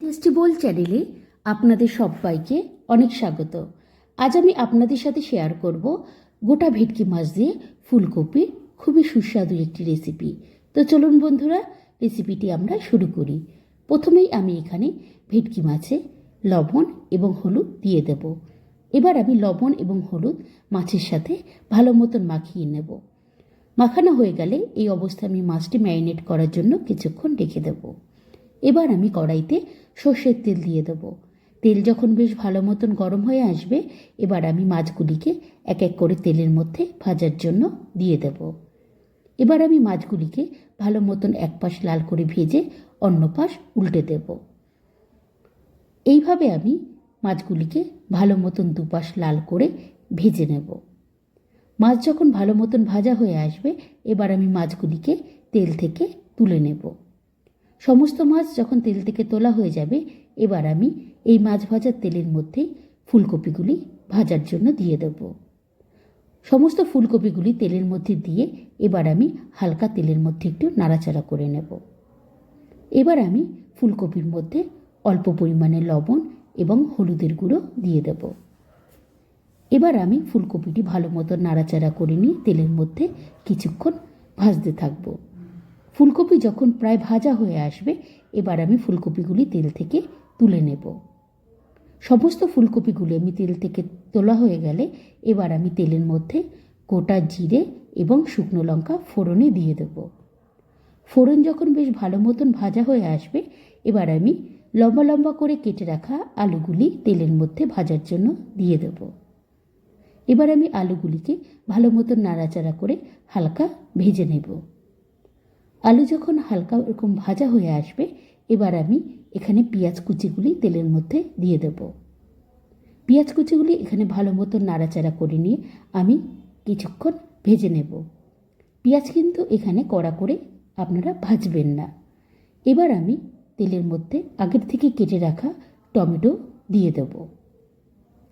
Tasty বোল চ্যানেলে আপনাদের সবাইকে অনেক স্বাগত। আজ আমি আপনাদের সাথে শেয়ার করব গোটা ভেটকি মাছ দিয়ে ফুলকপির খুবই সুস্বাদু একটি রেসিপি তো চলুন বন্ধুরা রেসিপিটি আমরা শুরু করি। প্রথমেই আমি এখানে ভেটকি মাছে লবণ এবং হলুদ দিয়ে দেব। এবার আমি লবণ এবং হলুদ মাছের সাথে ভালো মতন মাখিয়ে নেব। মাখানো হয়ে গেলে এই অবস্থায় আমি মাছটি ম্যারিনেট করার জন্য কিছুক্ষণ রেখে দেব। এবার আমি কড়াইতে সর্ষের তেল দিয়ে দেব। তেল যখন বেশ ভালো মতন গরম হয়ে আসবে, এবার আমি মাছগুলিকে এক এক করে তেলের মধ্যে ভাজার জন্য দিয়ে দেব। এবার আমি মাছগুলিকে ভালো মতন এক পাশ লাল করে ভেজে অন্য পাশ উল্টে দেব। এইভাবে আমি মাছগুলিকে ভালো মতন দুপাশ লাল করে ভেজে নেব। মাছ যখন ভালো মতন ভাজা হয়ে আসবে, এবার আমি মাছগুলিকে তেল থেকে তুলে নেব। সমস্ত মাছ যখন তেল থেকে তোলা হয়ে যাবে, এবার আমি এই মাছ ভাজার তেলের মধ্যেই ফুলকপিগুলি ভাজার জন্য দিয়ে দেব। সমস্ত ফুলকপিগুলি তেলের মধ্যে দিয়ে এবার আমি হালকা তেলের মধ্যে একটু নাড়াচাড়া করে নেব। এবার আমি ফুলকপির মধ্যে অল্প পরিমাণে লবণ এবং হলুদের গুঁড়ো দিয়ে দেব। এবার আমি ফুলকপিটি ভালো মতো নাড়াচাড়া করে নিয়ে তেলের মধ্যে কিছুক্ষণ ভাজতে থাকব। ফুলকপি যখন প্রায় ভাজা হয়ে আসবে, এবার আমি ফুলকপিগুলি তেল থেকে তুলে নেব। সমস্ত ফুলকপিগুলি আমি তেল থেকে তোলা হয়ে গেলে, এবার আমি তেলের মধ্যে গোটা জিরে এবং শুকনো লঙ্কা ফোড়নে দিয়ে দেব। ফোড়ন যখন বেশ ভালো মতন ভাজা হয়ে আসবে, এবার আমি লম্বা লম্বা করে কেটে রাখা আলুগুলি তেলের মধ্যে ভাজার জন্য দিয়ে দেব। এবার আমি আলুগুলিকে ভালো মতন নাড়াচাড়া করে হালকা ভেজে নেব। আলু যখন হালকা এরকম ভাজা হয়ে আসবে, এবার আমি এখানে পেঁয়াজ কুচিগুলি তেলের মধ্যে দিয়ে দেব। পেঁয়াজ কুচিগুলি এখানে ভালো মতো নাড়াচাড়া করে নিয়ে আমি কিছুক্ষণ ভেজে নেব। পেঁয়াজ কিন্তু এখানে কড়া করে আপনারা ভাজবেন না। এবার আমি তেলের মধ্যে আগের থেকে কেটে রাখা টমেটো দিয়ে দেব।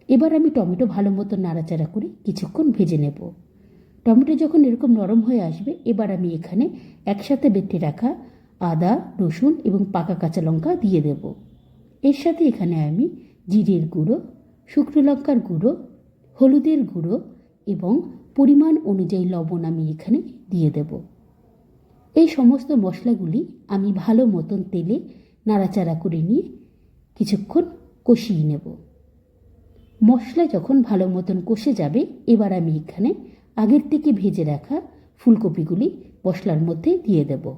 এবার আমি টমেটো ভালো মতো নাড়াচাড়া করে কিছুক্ষণ ভেজে নেব। টমেটো যখন এরকম নরম হয়ে আসবে, এবার আমি এখানে একসাথে বেটে রাখা আদা, রসুন এবং পাকা কাঁচা লঙ্কা দিয়ে দেব। এর সাথে এখানে আমি জিরের গুঁড়ো, শুকনো লঙ্কার গুঁড়ো, হলুদের গুঁড়ো এবং পরিমাণ অনুযায়ী লবণ আমি এখানে দিয়ে দেব। এই সমস্ত মশলাগুলি আমি ভালো মতন তেলে নাড়াচাড়া করে নিয়ে কিছুক্ষণ কষিয়ে নেব। মশলা যখন ভালো মতন কষে যাবে, এবার আমি এখানে আগের থেকে ভেজে রাখা ফুলকপিগুলি মশলার মধ্যে দিয়ে দেব।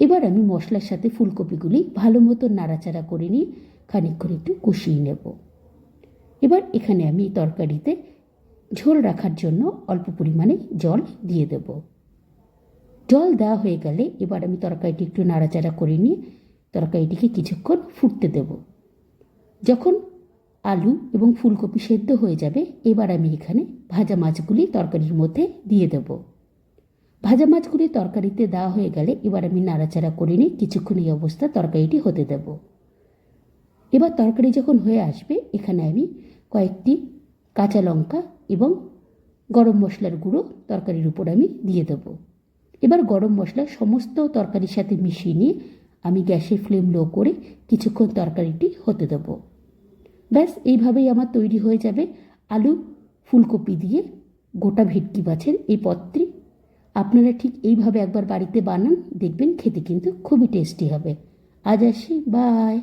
এবার আমি মশলার সাথে ফুলকপিগুলি ভালো মতো নাড়াচাড়া করে নিয়ে খানিকক্ষণ একটু কষিয়ে নেব। এবার এখানে আমি তরকারিতে ঝোল রাখার জন্য অল্প পরিমাণে জল দিয়ে দেব। জল দেওয়া হয়ে গেলে এবার আমি তরকারিটি একটু নাড়াচাড়া করে নিয়ে তরকারিটিকে কিছুক্ষণ ফুটতে দেব। যখন আলু এবং ফুলকপি সেদ্ধ হয়ে যাবে। এবার আমি এখানে ভাজা মাছগুলি তরকারির মধ্যে দিয়ে দেব। ভাজা মাছগুলি তরকারিতে দেওয়া হয়ে গেলে এবার আমি নাড়াচাড়া করে নিই কিছুক্ষণ এই অবস্থা তরকারিটি হতে দেব। এবার তরকারি যখন হয়ে আসবে, এখানে আমি কয়েকটি কাঁচা লঙ্কা এবং গরম মশলার গুঁড়ো তরকারির উপর আমি দিয়ে দেব। এবার গরম মশলা সমস্ত তরকারির সাথে মিশিয়ে নিয়ে আমি গ্যাসের ফ্লেম লো করে কিছুক্ষণ তরকারিটি হতে দেবো। ব্যাস, এইভাবেই আমার তৈরি হয়ে যাবে আলু ফুলকপি দিয়ে গোটা ভেটকি মাছের এই পদটি। আপনারা ঠিক এইভাবে একবার বাড়িতে বানান, দেখবেন খেতে কিন্তু খুবই টেস্টি হবে। আজ আসি বাই